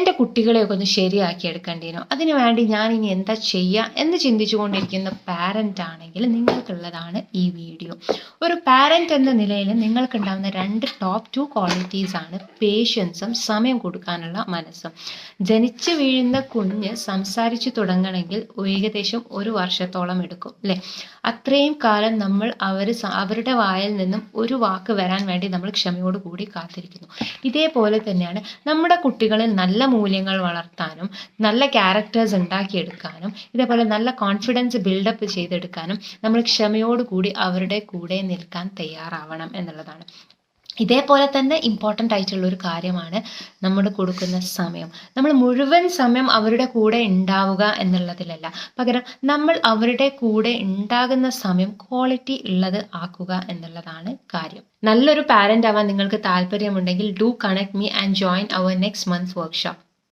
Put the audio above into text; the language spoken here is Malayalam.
എന്റെ കുട്ടികളെയൊക്കെ ഒന്ന് ശരിയാക്കി എടുക്കേണ്ടിനോ അതിനു വേണ്ടി ഞാൻ ഇനി എന്താ ചെയ്യുക എന്ന് ചിന്തിച്ചുകൊണ്ടിരിക്കുന്ന പാരന്റ് ആണെങ്കിൽ നിങ്ങൾക്കുള്ളതാണ് ഈ വീഡിയോ ഒരു പാരന്റ് എന്ന നിലയിൽ നിങ്ങൾക്കുണ്ടാകുന്ന രണ്ട് ടോപ്പ് ടു ക്വാളിറ്റീസ് ആണ് പേഷ്യൻസും സമയം കൊടുക്കാനുള്ള മനസ്സും. ജനിച്ചു വീഴുന്ന കുഞ്ഞ് സംസാരിച്ചു തുടങ്ങണമെങ്കിൽ ഏകദേശം ഒരു വർഷത്തോളം എടുക്കും അല്ലേ? അത്രയും കാലം നമ്മൾ അവർ അവരുടെ വായിൽ നിന്നും ഒരു വാക്ക് വരാൻ വേണ്ടി നമ്മൾ ക്ഷമയോടുകൂടി കാത്തിരിക്കുന്നു. ഇതേപോലെ തന്നെയാണ് നമ്മുടെ കുട്ടികളിൽ നല്ല മൂല്യങ്ങൾ വളർത്താനും നല്ല ക്യാരക്ടേഴ്സ് ഉണ്ടാക്കിയെടുക്കാനും ഇതേപോലെ നല്ല കോൺഫിഡൻസ് ബിൽഡപ്പ് ചെയ്തെടുക്കാനും നമ്മൾ ക്ഷമയോട് കൂടി അവരുടെ കൂടെ നിൽക്കാൻ തയ്യാറാവണം എന്നുള്ളതാണ്. ഇതേപോലെ തന്നെ ഇമ്പോർട്ടന്റ് ആയിട്ടുള്ള ഒരു കാര്യമാണ് നമ്മൾ കൊടുക്കുന്ന സമയം. നമ്മൾ മുഴുവൻ സമയം അവരുടെ കൂടെ ഉണ്ടാവുക എന്നുള്ളതിലല്ല. പകരം നമ്മൾ അവരുടെ കൂടെ ഉണ്ടാകുന്ന സമയം ക്വാളിറ്റി ഉള്ളത് ആക്കുക എന്നുള്ളതാണ് കാര്യം. നല്ലൊരു പാരന്റ് ആവാൻ നിങ്ങൾക്ക് താല്പര്യമുണ്ടെങ്കിൽ do connect me and join our next months workshop